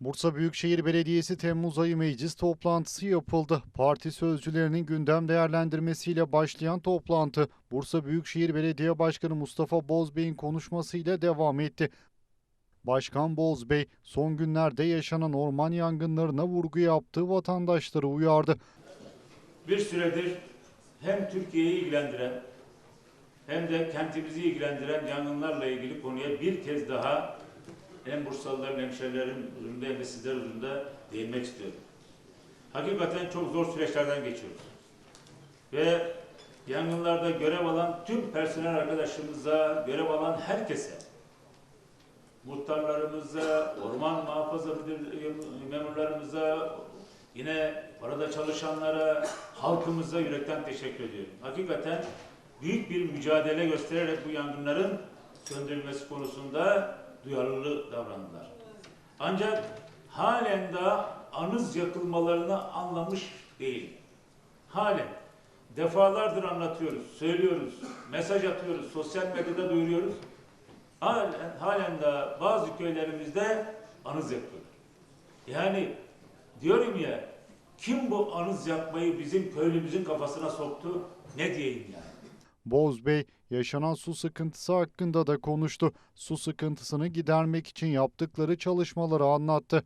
Bursa Büyükşehir Belediyesi Temmuz ayı meclis toplantısı yapıldı. Parti sözcülerinin gündem değerlendirmesiyle başlayan toplantı Bursa Büyükşehir Belediye Başkanı Mustafa Bozbey'in konuşmasıyla devam etti. Başkan Bozbey son günlerde yaşanan orman yangınlarına vurgu yaptığı vatandaşları uyardı. bir süredir hem Türkiye'yi ilgilendiren hem de kentimizi ilgilendiren yangınlarla ilgili konuya bir kez daha hem Bursalıların, hemşerilerin huzurunda hem de sizler huzurunda değinmek istiyorum. Hakikaten çok zor süreçlerden geçiyoruz. Ve yangınlarda görev alan tüm personel arkadaşlarımıza, görev alan herkese, muhtarlarımıza, orman muhafaza müdür, memurlarımıza, yine orada çalışanlara, halkımıza yürekten teşekkür ediyorum. Hakikaten büyük bir mücadele göstererek bu yangınların söndürülmesi konusunda duyarlı davrandılar. Ancak halen daha anız yakılmalarını anlamış değil. Halen defalardır anlatıyoruz, söylüyoruz, mesaj atıyoruz, sosyal medyada duyuruyoruz. Halen, halen daha bazı köylerimizde anız yakıyorlar. Yani diyorum ya kim bu anız yakmayı bizim köylümüzün kafasına soktu ne diyeyim yani. Bozbey yaşanan su sıkıntısı hakkında da konuştu. Su sıkıntısını gidermek için yaptıkları çalışmaları anlattı.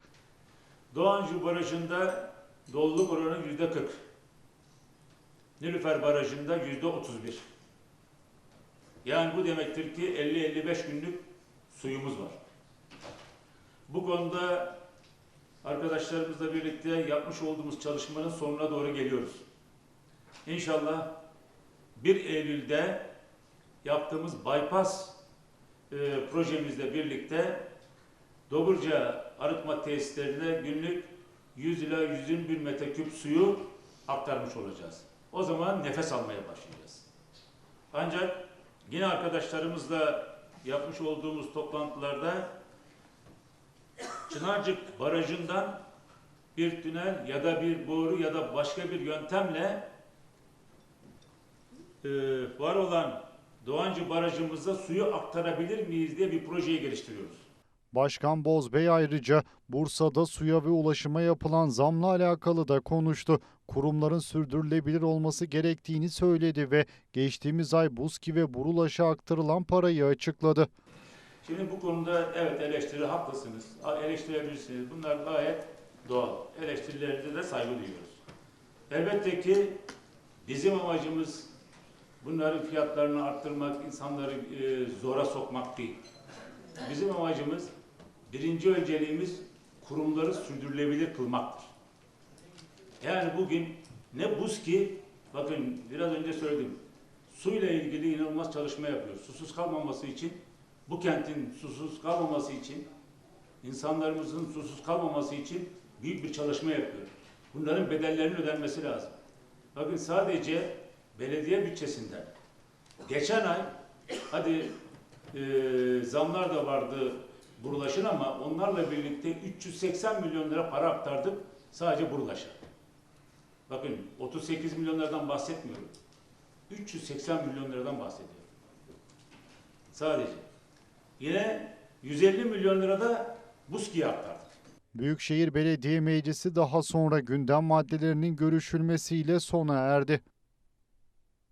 Doğancı Barajı'nda doluluk oranı yüzde 40. Nilüfer Barajı'nda yüzde 31. Yani bu demektir ki 50-55 günlük suyumuz var. Bu konuda arkadaşlarımızla birlikte yapmış olduğumuz çalışmanın sonuna doğru geliyoruz. İnşallah 1 Eylül'de yaptığımız bypass e, projemizle birlikte Doburca arıtma tesislerine günlük 100 ila 121 metreküp suyu aktarmış olacağız. O zaman nefes almaya başlayacağız. Ancak yine arkadaşlarımızla yapmış olduğumuz toplantılarda Çınarcık Barajı'ndan bir tünel ya da bir boru ya da başka bir yöntemle e, var olan Doğancı Barajımıza suyu aktarabilir miyiz diye bir projeyi geliştiriyoruz. Başkan Bozbey ayrıca Bursa'da suya ve ulaşıma yapılan zamla alakalı da konuştu. Kurumların sürdürülebilir olması gerektiğini söyledi ve geçtiğimiz ay Buski ve Burulaş'a aktarılan parayı açıkladı. Şimdi bu konuda evet eleştiri haklısınız. Eleştirebilirsiniz. Bunlar gayet doğal. Eleştirilerinize de saygı duyuyoruz. Elbette ki bizim amacımız bunların fiyatlarını arttırmak, insanları e, zora sokmak değil. Bizim amacımız birinci önceliğimiz kurumları sürdürülebilir kılmaktır. Yani bugün ne buz ki, bakın biraz önce söyledim, suyla ilgili inanılmaz çalışma yapıyoruz. Susuz kalmaması için, bu kentin susuz kalmaması için, insanlarımızın susuz kalmaması için büyük bir çalışma yapıyoruz. Bunların bedellerinin ödenmesi lazım. Bakın sadece belediye bütçesinden geçen ay hadi e, zamlar da vardı Burulaş'ın ama onlarla birlikte 380 milyon lira para aktardık sadece Burulaş'a. Bakın 38 milyonlardan bahsetmiyorum. 380 milyon liradan bahsediyorum. Sadece. Yine 150 milyon lirada Buski'ye aktardık. Büyükşehir Belediye Meclisi daha sonra gündem maddelerinin görüşülmesiyle sona erdi.